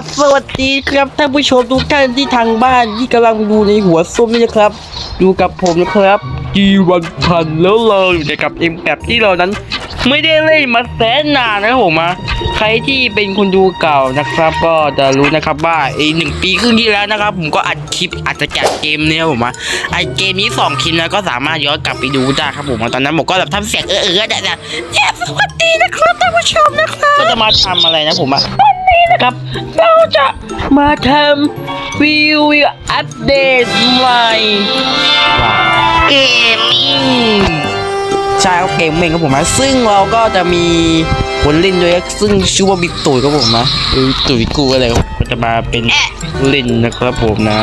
ับสวัสดีครับท่านผู้ชมทุกท่านที่ทางบ้านที่กำลังดูในหัวส้มนี่นะครับ ดูกับผมนะครับจีวันพันแล้วเราอยู่ในกับเอ็มแบบที่เรานั้น ไม่ได้เล่นมาแสนนานนะผมอะใครที่เป็นคนดูเก่านะครับ ก็จะรู้นะครับว่าไอ้หนึ่งปีครึ่งที่แล้วนะครับ ผมก็อัดคลิปอัดจะจากเกมเนี้ยผมอะไอเกมนี้สองคลิปแล้วก็สามารถย้อนกลับไปดูได้ครับผมตอนนั้นผมก็แบบทำเสียงเออเออได้แต่สวัสดีนะครับท่านผู้ชมนะครับก็จะมาทำอะไรนะผมอะ นี้นะครับ เราจะมาทำวิวอัปเดตใหม่เกมมิ่งใช่ครับเกมเมงครับผมนะ ซึ่งเราก็จะมีคนเล่นด้วยซึ่งชื่อว่าบิ๊กตุ๋ยครับผมนะตุ๋ยกูอะไรครับก็จะมาเป็นเล่นนะครับผมนะ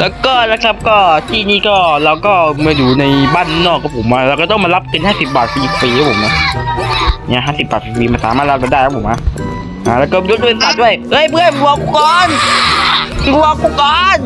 แล้วก็นะครับก็ที่นี่ก็เราก็มาอยู่ในบ้านนอกครับผมนะเราก็ต้องมารับเป็น50บาทฟรีๆครับผมนะ เนี่ย50บาทฟรีๆมาสามารถรับได้ครับผมนะอ่าแล้วก็ยศด้วยสัตว์ด้วย เฮ้ยเพื่อนวัวกูก่อนวัวกูก่อน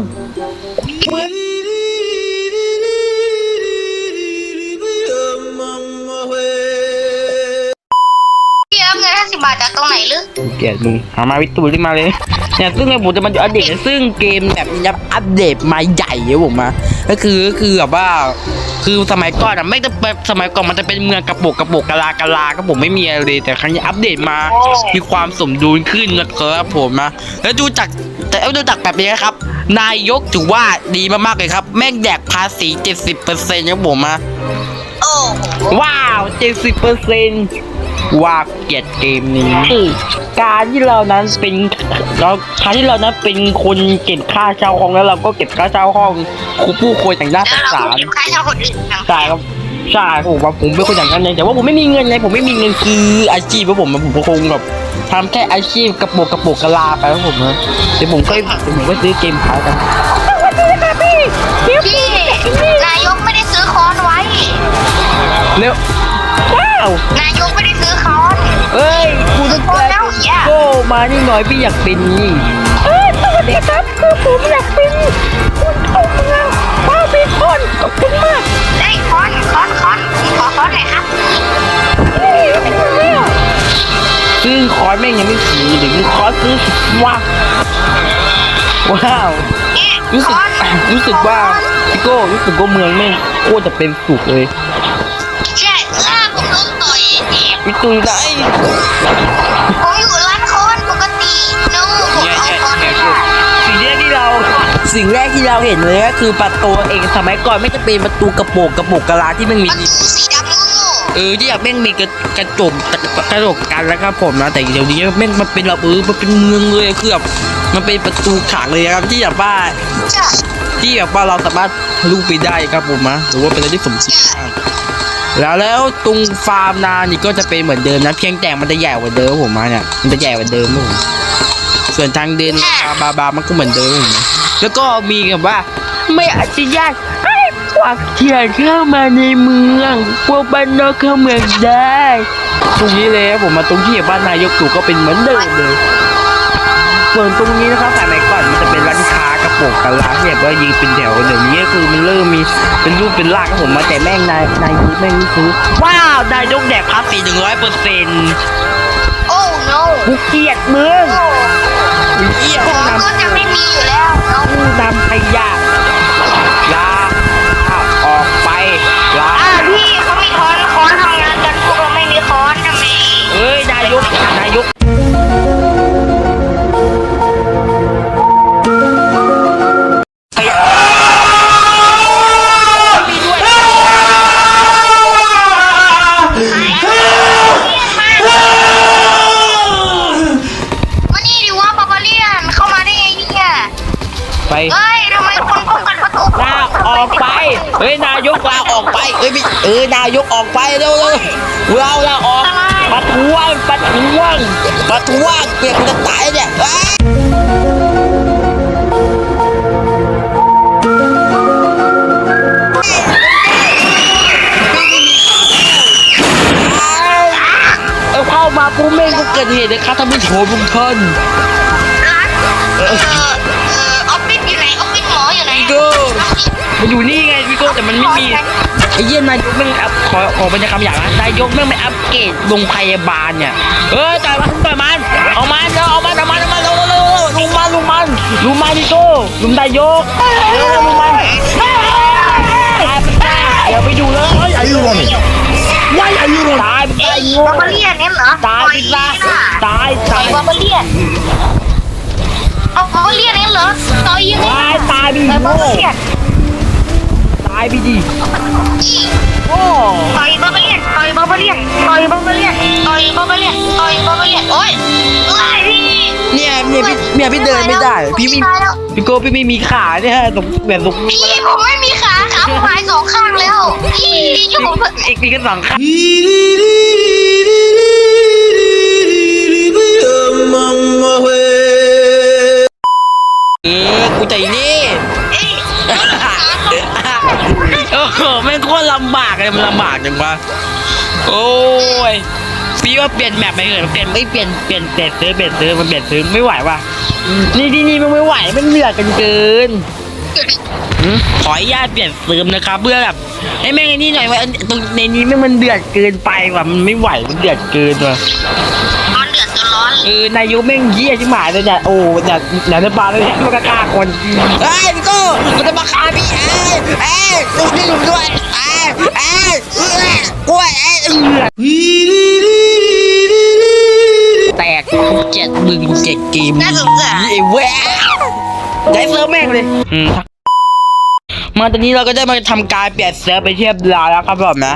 พี่รับเงินห้าสิบบาทจากตรงไหนลึกเกลียดมึงหามาวิตูรีบมาเลย เนี่ยซึ่งผมจะมาอัปเดตซึ่งเกมแบบนี้อัปเดตมาใหญ่เลยผมมาก็คือก็คือแบบว่า คือสมัยก่อนอะไม่ต้องแบบสมัยก่อนมันจะเป็นเมืองกระโปกกระโปกกะลากะลาก็ผมไม่มีอะไรเลยแต่ครั้งนี้อัปเดตมามีความสมดุลขึ้นนะครับผมนะแล้วดูจากแต่ดูจากแบบนี้นะครับ นายกถือว่าดีมากๆเลยครับ แม่งแดกภาษี 70%ครับผมนะโอ้โหว้าว 70เปอร์เซ็นต์ ว่าเกลียดเกมนี้การที่เรานั้นเป็นเราการที่เรานั้นเป็นคนเก็บค่าเช่าห้องแล้วเราก็เก็บค่าเช่าห้องครูผู้คนอย่างน่าสแล้วงเราสารก็เก็บค่าเช่าคนอื่นต่างใช่ครับใช่ครับผมว่าผมเป็นคนอย่างนั้นเลยแต่ว่าผมไม่มีเงินไงผมไม่มีเงินคืออาชีพของผมผมคงแบบทำแค่อาชีพกระโปรงกระโปรงกะลาไปครับผมนะเดี๋ยวผมก็เดี๋ยวผมก็ซื้อเกมขายกันพี่นายกไม่ได้ซื้อค้อนไว้เร็ว ว้าวนายกไม่ได้ซื้อค้อนเอ้ยกูต้องโอ้การแล้วอย่าโก้มานี่หน่อยพี่อยากเป็นนี่เอ้ยสวัสดีครับคือผมอยากเป็นคุณเข้าเมืองป้าเป็นคนขอบคุณมากเฮ้ยค้อนค้อนค้อนผมขอค้อนหน่อยครับซึ่งคอร์สแม่งยังไม่ถึงถึงคอร์สซื้อว้าวว้าวเนี่ยรู้สึกค้อนรู้สึกว่าพี่โก้รู้สึกว่าเมืองแม่งโคตรจะเป็นสุขเลย พี่ตุยไหนผมอยู่ร้านค้อนปกตินู้ผมเอาค้อนไม่ได้สิ่งแรกที่เรา สิ่งแรกที่เราเห็นเลยก็คือประตูเองสมัยก่อนไม่จะเป็นประตูกระโปรงกระโปรงกะลาที่มันมีประตูสีดำโง่เออที่อยากแม่งมีกระกระจกกระกระจกกันแล้วครับผมนะแต่เดี๋ยวนี้แม่งมันเป็นระเบิดมันเป็นเมืองเลยคือแบบมันเป็นประตูขังเลยครับที่แบบว่าๆจ้ะที่แบบว่าเราสามารถทะลุไปได้ครับผมนะหรือว่าเป็นอะไรที่สมจริงมาก แล้วแล้วตรงฟาร์มนานี่ก็จะเป็นเหมือนเดิมนะ เพียงแต่มันจะใหญ่กว่าเดิมผมมาเนี่ยมันจะใหญ่กว่าเดิมผมส่วนทางเดินบาบามันก็เหมือนเดิม แล้วก็มีแบบว่า ไม่อนุญาตให้พวกเถื่อนเข้ามาในเมือง พวกบ้านนอกเข้าเมืองได้ตรงนี้เลยผมมาตรงที่บ้านนายกตู่ก็เป็นเหมือนเดิมเลยส่วนตรงนี้นะครับสมัยก่อนมั ค้ากระโปรงกะลาที่แบบว่ายืนเป็นแถวเดี๋ยวนี้ก็คือมันเริ่มมีเป็นรูปเป็นร่างครับผมมาแต่แม่งนายนายกแม่งนี่คือว้าวนายกแดกภาษีหนึ่งร้อยเปอร์เซ็นต์โอ้ no กูเกลียดมึงโอ้ไอ้เหี้ยผมผู้นก็จะ เอ้ยทำไมคนพบกันประตูลาออกไป เฮ้ยนายกลาออกไปเอ้ยไม่เออนายกออกไปเร็วเร็วเราลาออกประท้วงประท้วงประท้วงเปลี่ยนจะตายเนี่ยอ้าเอาเข้ามาปุ๊บแม่งก็เกิดเหตุนะครับท่านผู้ชมทุกท่าน มันอยู่นี่ไงพี่โก้แต่มันไม่มีไอ้เยี่ยนายกแม่งอัพขอขอเป็นคำอย่างนะนายกแม่งไม่อัปเกรดโรงพยาบาลเนี่ยเออต่อยมันต่อยมันเอามันเร็วเอามันเอามันเอามันเร็วเร็วลุมมันลุมมันลุมมันดิโก้ลุมได้ยกเร็วลุมมันเดี๋ยวไปดูเลย Why are you running? Why are you running? ตายตายงบาร์บาเลียนเนี่ยเหรอตายตายตายยบาร์บาเลียนเอาบาร์บาเลียนเนี่ยเหรอต่อยยังไงตายตายไปต่อยบาโง่าเลียนตายไปดิโอ้ต่อยบาร์บาเลียนต่อยบาร์บาเลียนต่อยบาร์บาเลียนต่อยบาร์บาเลียนต่อยบาร์บาเลียนโอ้ยเอ้ยพี่เนี่ยเนี่ยพี่เนี่ยพี่เดินไม่ได้ พี่ไม่พี่โก้พี่ไม่มีขาเนี่ยฮะตรงแบบตรงพี่ผมไม่มีขาขาผมหายสองข้างแล้วพี่ช่วยผมเถอะอีกมีกันสองขาเอ๊ะกูใจนี่เอ้ย โอ้โหแม่งโคตรลำบากเลยมันลำบากจังวะโอ้ยพี่ว่าเปลี่ยนแมปไปเถอะเปลี่ยนไม่เปลี่ยนเปลี่ยนเปลี่ยนซื้อเปลี่ยนซื้อมันเปลี่ยนซื้อไม่ไหวว่ะนี่นี่นี่มันไม่ไหวมันเหลือกันเกินหืมขออนุญาตเปลี่ยนเติมนะครับเพื่อแบบให้แม่งไอ้นี่หน่อยว่าตรงในนี้แม่งมันเดือดเกินไปว่ะมันไม่ไหวมันเดือดเกินว่ะมันเดือด จนร้อนเออนายกแม่งเยี่ยชิบหายเลยเนี่ยโอ้เนี่ยเนี่ยจะปาเลยเนี่ยมันก็ฆ่าคนเอ้ยพี่โก้มันจะมาฆ่าพี่เอ้ยเอ้ยลูกนี่ลูกด้วยเอ้ยเอ้ยเอ้ยกล้วยเอ้ยเออแตกเจ็ดมึงเจ็ดเกมน่าสงสารไอ้แหววได้เซิร์ฟแม่งเลยอืมมาตอนนี้เราก็ได้มาทำการเปลี่ยนเซิร์ฟไปเทียบร้อยแล้วครับผมนะ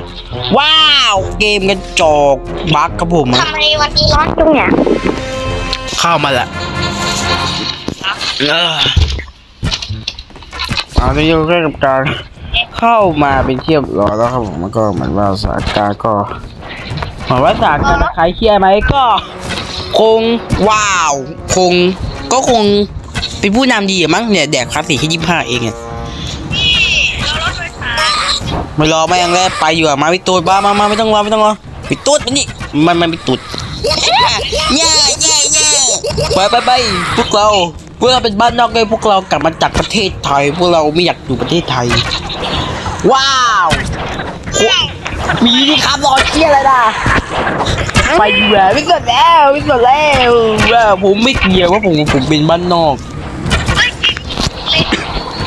ว้าว เกมกระจกบั๊กครับผมทำไมวันนี้ร้อนจังเนี่ย ข้ามาละเออเอาที่เราได้กับการเข้ามาเป็นเทียบร้อยแล้วครับผมมันก็เหมือนว่าสถานการณ์ก็เหมือนว่าสถานการณ์ใครเครียดไหมก็ คงว้าว คงก็คงเป็นผู้นำดีอะมั้งเนี่ยแดกคลาสสิกแค่ยี่ห้าเองเนี่ยเรารถไฟฟ้าไม่รอไม่ยังแรกไปอยู่อะมาพี่ตูดบ้ามามาไม่ต้องรอไม่ต้องรอพี่ตูดมันนี่มันมันพี่ตูดแย่แย่แย่ ไปไปไปพวกเราพวกเราเป็นบ้านนอกเลยพวกเรากลับมาจากประเทศไทย พวกเราไม่อยากอยู่ประเทศไทย ว้าวโคมีนี่ครับรอเชี่ยอะไรนะไปดีกว่าไม่สนแล้วไม่สนแล้วว่าผมไม่เกี่ยวว่าผมผมเป็นบ้านนอก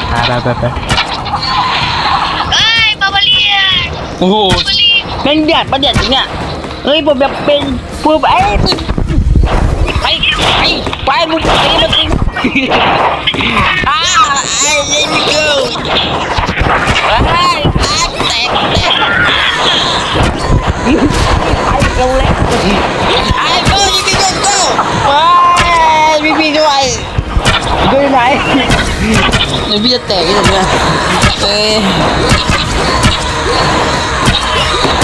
ไปไปไปเอ้ยบาร์บาเลียนโอ้โหแม่งเดือดประเด็ดเนี่ยเฮ้ยผมแบบเป็นพวกไอ้ ไปไปไปมึงไปมันสิอ้าไอ้เล่นเกิลไอ้อ้าแตกแตกไปเร็วแล้วไอ้โก้ยิงพี่โก้โก้ไปพี่พี่ด้วยด้วยไหนเดี๋ยวพี่จะแตกกันเนี่ยเอ้ย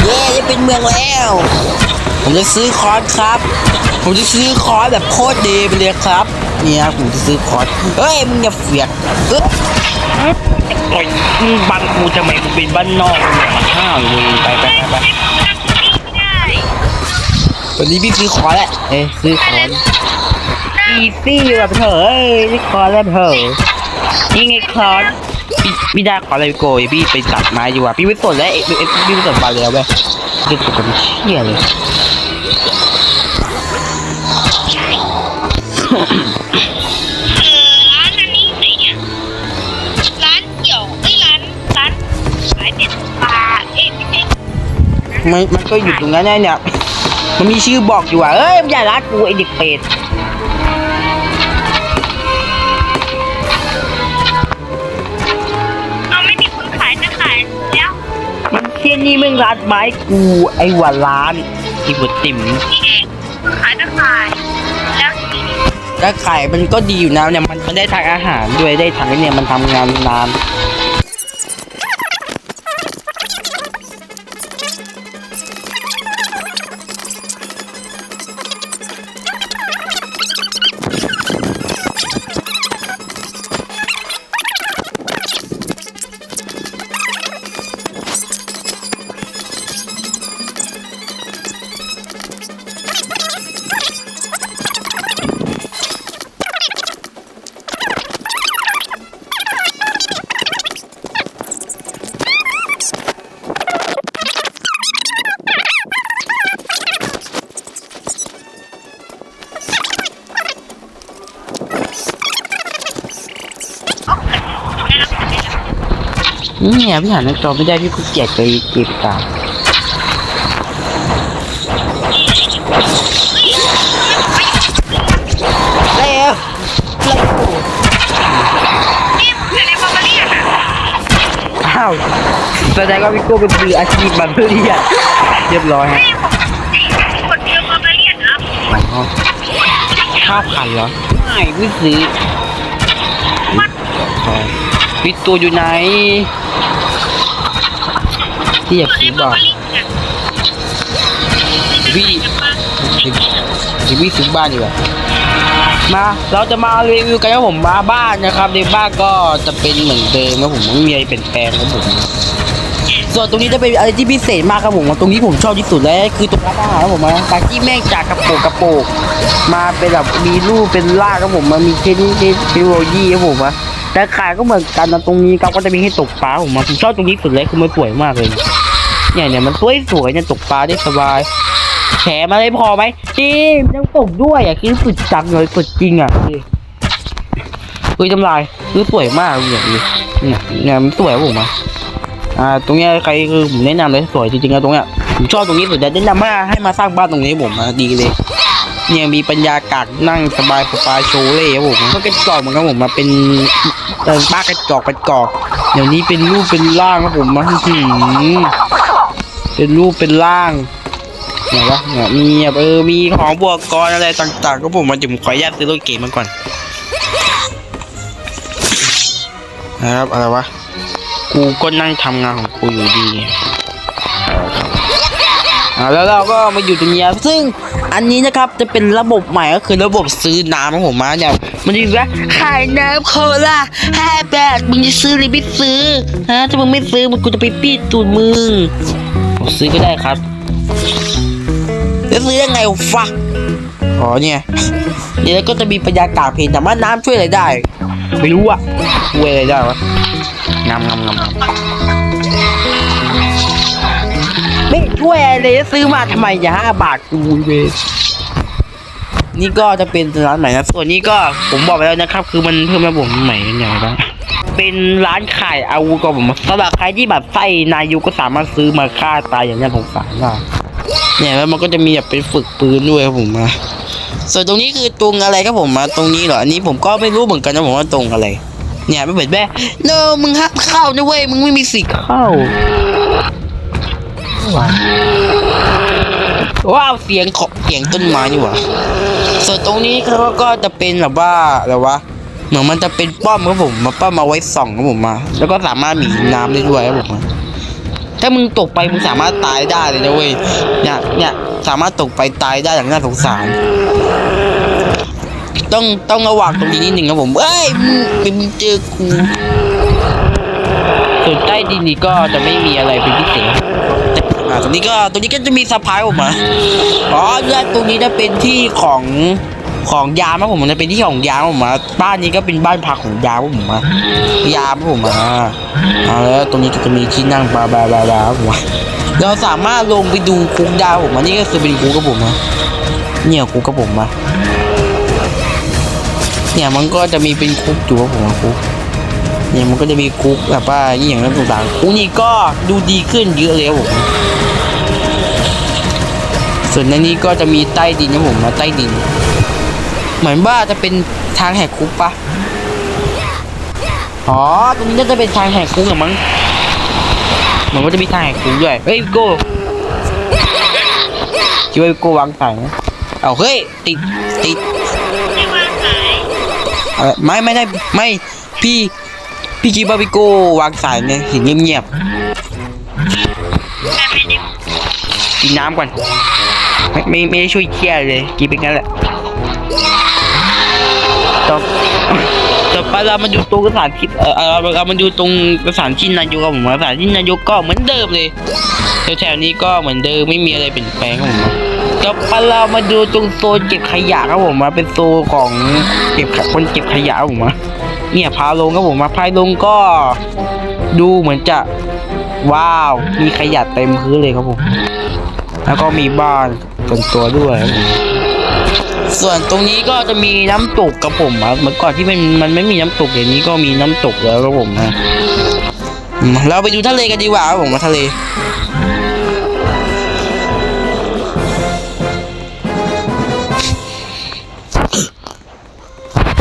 เย้จะเป็นเมืองแล้ว ผมจะซื้อคอร์สครับ ผมจะซื้อคอร์สแบบโคตรดีไปเลยครับนี่ครับผมจะซื้อคอร์สเฮ้ยมึงอย่าเฟียดเอ้ยโอ้ยมึงบังกูทำไมกูเป็นบ้านนอกเนี่ยมาห้าวเลยไปไปไปไปวันนี้พี่ซื้อคอร์สแหละเอ้ยซื้อคอร์สอีซี่แบบเถอะเอ้ยซื้อคอร์สแล้วเถอะนี่ไงคอร์ส พี่พี่ได้คอร์สอะไรโกยพี่ไปตัดไม้ดีกว่าพี่ไม่สนแล้วเอ้ยเอ้ยพี่ไม่สนบาแล้วเว้ยเด็กตัวนี้เชี่ยเลยเออร้านอันนี้ไหนเนี่ยร้านเกี่ยวไอ้ยร้านร้านขายเป็ดปลาเอ้ยไม่ใช่มันมันก็อยู่ตรงนั้นแน่เนี่ย มันมีชื่อบอกอยู่อะเอ้ยมึงอย่ารักกูไอเด็กเป็ด นเที่ยนี่มึงรัดไม้กู ไอหัวล้านไอหัวติ่มนี่เองขายจะขายแล้วทีนี้ถ้าไข่มันก็ดีอยู่นะเนี่ยมันมันได้ทางอาหารด้วยได้ทางเนี่ยมันทำงานนาน เนี่ยพี่หาหน้าจอไม่ได้พี่กูเกลียดไปเกลียดกาแล้วนี่อะไรมาเรียกอะอ้าวแสดงว่าพี่โก้เป็นมืออาชีพบันเพื่อที่จะเรียบร้อยฮะนี่ผมคนเดียวมาเรียกนะอ๋อข้าวขันเหรอไม่พี่ซื้อพี่ตัวอยู่ไหน ที่อยากซื้อบ้างพี่เดี๋ยวพี่ซื้อบ้านดีกว่ามาเราจะมารีวิวกันครับผมมาบ้านนะครับในบ้านก็จะเป็นเหมือนเดิมครับผมไม่มีอะไรเปลี่ยนแปลงครับผมส่วนตรงนี้จะเป็นอะไรที่พิเศษมากครับผมตรงนี้ผมชอบที่สุดเลยคือตรงร้านอาหารครับผมนะปากี้แม่งจากกระโปงกระโปงมาเป็นแบบมีรูปเป็นล่ากครับผมมามีเทคนิคเทคโนโลยีครับผมนะแต่ขายก็เหมือนกันนะตรงนี้ครับก็จะมีให้ตกปลาผมมาผมชอบตรงนี้สุดเลยคือมันสวยมากเลย เนี่ยเนี่ยมันสวยสวยเนี่ยตกปลาได้สบายแถมอะไรพอไหมจริงยังตกด้วยอะคือสุดจังเลยสุดจริงอะเฮ้ยจำลายคือสวยมากเลยเนี่ยเนี่ยเนี่ยมันสวยผมอะอ่าตรงเนี้ยใครคือผมแนะนำเลยสวยจริงๆนะตรงเนี้ยผมชอบตรงนี้สุดแต่แนะนำว่าให้มาสร้างบ้านตรงนี้ผมมาดีเลยเนี่ยมีปัญญากากนั่งสบายสบายโชว์เลยครับผมมันก็จอกเหมือนกันผมมาเป็นเติมป้ากระจอกกระจอกเดี๋ยวนี้เป็นรูปเป็นร่างครับผมมาหืม เป็นรูปเป็นร่างไหนวะเนี่ยมีแบบเออมีของบวกกรอะไรต่าง ๆ ก็ผมมาจุ่มขออนุญาตซื้อรถเก๋งมาก่อนนะครับอะไรวะกูก็นั่งทำงานของกูอยู่ดีแล้วเราก็มาอยู่ตรงนี้ซึ่งอันนี้นะครับจะเป็นระบบใหม่ก็คือระบบซื้อน้ำของผมมาเนี่ยมันจะว่าขายน้ำโคลาห้าบาทมึงจะซื้อหรือไม่ซื้อฮะถ้ามึงไม่ซื้อมึงกูจะไปปีดตูดมึง ผมซื้อก็ได้ครับจะซื้อยังไงฟะอ๋อเนี่ยเดี๋ยวก็จะมีปัญญากาศเพลงแต่ว่าน้ำช่วยอะไรได้ ไม่รู้อะช่วยอะไรได้วะงำงำงำงำไม่ช่วยอะไรเลยซื้อมาทำไมอย่าห้าบาทกูเวยนี่ก็จะเป็นร้านใหม่นะส่วนนี้ก็ผมบอกไปแล้วนะครับ คือมันเพิ่มระบบใหม่กันอย่างไรบ้าง เป็นร้านขายอาวุธก็ผมสำหรับใครที่แบบไส้นายุก็สามารถซื้อมาฆ่าตายอย่างนี้สงสารได้เนี่ยแล้วมันก็จะมีแบบเป็นฝึกปืนด้วยครับผมมาส่วนตรงนี้คือตรงอะไรครับผมมาตรงนี้เหรออันนี้ผมก็ไม่รู้เหมือนกันนะผมว่าตรงอะไร เนี่ยไม่เหมือนแม่โนมึงห้ามเข้านะเว้ยมึงไม่มีสิทธิ์เข้าว้าวเสียงขอเสียงต้นไม้นี่หว่าส่วนตรงนี้เขาก็จะเป็นแบบว่าอะไรวะ เหมือนมันจะเป็นป้อมครับผมมาป้อมมาไว้ส่องครับผมมาแล้วก็สามารถหนีน้ำได้ด้วยครับผมมาถ้ามึงตกไปมึงสามารถตายได้เลยนะเว้ยเนี่ยเนี่ยสามารถตกไปตายได้อย่างน่าสงสาร ต้องต้องระวังตรงนี้นิดหนึ่งครับผมเอ้ยมึงไปมึงเจอกูส่วนใต้ดินนี่ก็จะไม่มีอะไรเป็นพิเศษอ่าตรงนี้ก็ตรงนี้ก็จะมีสะพายผมมา อ๋อและตรงนี้จะเป็นที่ของ ของยามครับผมมันจะเป็นที่ของยามผมมาบ้านนี้ก็เป็นบ้านพักของยามผมมายามผมมาอ่าแล้วตรงนี้ก็จะมีที่นั่งบาบาบาบาผมเราสามารถลงไปดูคุกดาวผมอันนี้ก็คือเป็นคุกครับผมมาเนี่ยคุกครับผมมาเนี่ยมันก็จะมีเป็นคุกอยู่ครับผมคุกเนี่ยมันก็จะมีคุกแบบว่าอย่างนั้นต่างๆคุกนี่ก็ดูดีขึ้นเยอะเลยผมส่วนในนี้ก็จะมีใต้ดินครับผมนะใต้ดิน เหมือนว่าจะเป็นทางแหกคุกปะอ๋อ ตรงนี้น่าจะเป็นทางแหกคุกเหรอมั้ง เหมือนว่าจะมีทางแหกคุกด้วย เฮ้ยโก้คิดว่าโก้วางสายนะเอาเฮ้ย ติด ติดไม่ไม่ได้ไม่พี่พี่คิดว่าพี่โก้วางสายเนี่ยเห็นเงียบๆกินน้ำก่อน ไม่ไม่ไม่ได้ช่วยเคลียเลยกินไปงั้นแหละ ต่อไปเรามาดูตรงสถานที่เออเออเรามาดูตรงสถานที่นายกครับผมสถานที่นายกก็เหมือนเดิมเลยแถวๆนี้ก็เหมือนเดิมไม่มีอะไรเปลี่ยนแปลงครับผมต่อไปเรามาดูตรงโซนเก็บขยะครับผมมาเป็นโซนของเก็บขะคนเก็บขยะครับผมมาเนี่ยพาลงครับผมมาพายลงก็ดูเหมือนจะว้าว มีขยะเต็มพื้นเลยครับผม แล้วก็มีบ้านส่วนตัวด้วยครับผม ส่วนตรงนี้ก็จะมีน้ำตกครับผมอะเมื่อก่อนที่มันมันไม่มีน้ำตกอย่างนี้ก็มีน้ำตกแล้วครับผมนะเราไปดูทะเลกันดีกว่าครับผมมาทะเล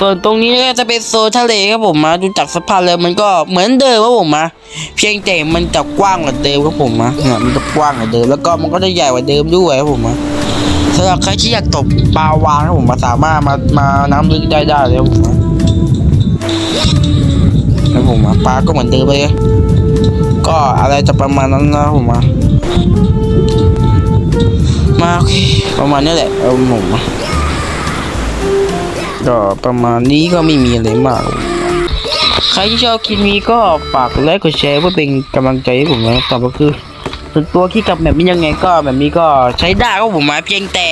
ส่วนตรงนี้ก็จะเป็นโซนทะเลครับผมมาดูจากสะพานเลยมันก็เหมือนเดิมครับผมมาเพียงแต่มันจะกว้างกว่าเดิมครับผมมาเนี่ยมันจะกว้างกว่าเดิมแล้วก็มันก็จะใหญ่กว่าเดิมด้วยครับผมมาำหรับใครที่อยากตกปลาวานครับผมมาสามารถมามาน้ำลึกได้ได้เลยครับผมมาครับผมปลาก็เหมือนเดิมเลยก็อะไรจะประมาณนั้นนะผมมามาโอเคประมาณนี้แหละเอาผมก็ประมาณนี้ก็ไม่มีอะไรมาก ใครที่ชอบคลิปนี้ก็ฝากไลค์กดแชร์เพื่อเป็นกำลังใจให้ผมนะต่อก็คือ ส่วนตัวคิดกับแบบนี้ยังไงก็แบบนี้ก็ใช้ได้ก็ผมมาเพียงแต่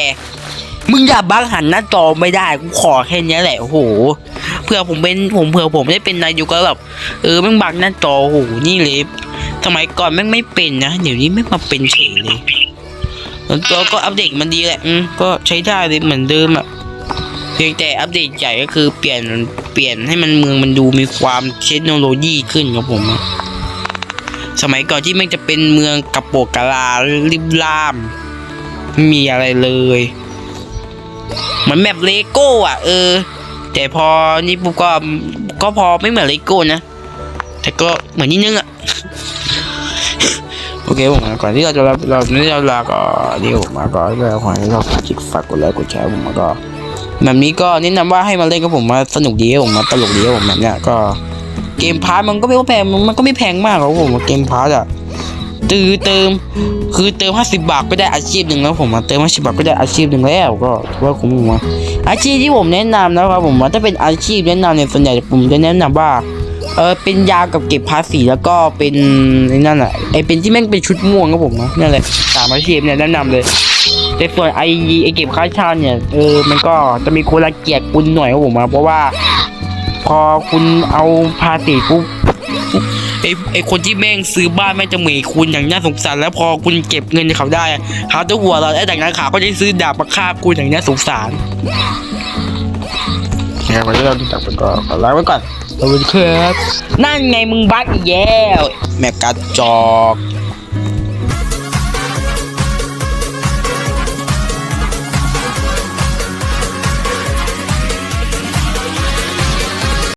มึงอย่าบังหันหน้าจอไม่ได้กูขอแค่นี้แหละโอ้โหเผื่อผมเป็นผมเผื่อผมได้เป็นนายกก็แบบเออแม่งบังหน้าจอโอ้โหนี่เลยสมัยก่อนแม่งไม่เป็นนะเดี๋ยวนี้ไม่งมาเป็นเฉยเลยส่วนตัวก็อัปเดตมันดีแหละอืมก็ใช้ได้เลยเหมือนเดิมอะเพียงแต่อัปเดตใหญ่ก็คือเปลี่ยนเปลี่ยนให้มันเมืองมันดูมีความเทคโนโลยีขึ้นครับผม สมัยก่อนที่มันจะเป็นเมืองกระโปรงกะลาริบล่าม ไม่มีอะไรเลยเหมือนแบบเลโก้อะ เออ แต่พอนี่ปุ๊บก็ก็พอไม่เหมือนเลโก้นะ แต่ก็เหมือนนิดนึงอะ โอเคผมก่อนที่เราจะเราเราไม่ได้เราลาก็เดี๋ยวผมมาก่อนที่เราขอให้เราฝากจิกฝากกดไลค์กดแชร์ผมมาก็แบบนี้ก็แนะนำว่าให้มาเล่นกับผมมาสนุกดีผมมาตลกดีผมแบบเนี้ยก็ เกมพาร์มันก็ไม่ว่าแพงมันก็ไม่แพงมากหรอกผมเกมพาร์อะตือเติม คือเติม 50 บาทก็ได้อาชีพหนึ่งแล้วผมเติม 50 บาทก็ได้อาชีพหนึ่งแล้วก็ถือว่าคุ้มมากอาชีพที่ผมแนะนำนะครับผมว่าถ้าเป็นอาชีพแนะนำเนี่ยส่วนใหญ่ผมจะแนะนำว่าเออเป็นยากับเก็บภาษีแล้วก็เป็นนั่นอะไอเป็นที่แม่งเป็นชุดม่วงครับผมนะนั่นแหละสามอาชีพเนี่ยแนะนำเลย แต่ส่วนไอไอเก็บค่าเช่าเนี่ยเออมันก็จะมีคนละเกียดคุณหน่อยครับผมนะเพราะว่า พอคุณเอาภาษีปุ๊บไอไอคนที่แม่งซื้อบ้านแม่งจะเหมยคุณอย่างน่าสงสารแล้วพอคุณเก็บเงินเขาได้อะเขาจะหัวเราะไอ้แต่งนั้นเขาก็จะซื้อดาบมาฆ่าคุณอย่างน่าสงสารนะครับวันนี้เราจับไปก่อนขอลาไว้ก่อนสวัสดีครับนั่นไงมึงบักอีกแล้วแม่กระจอก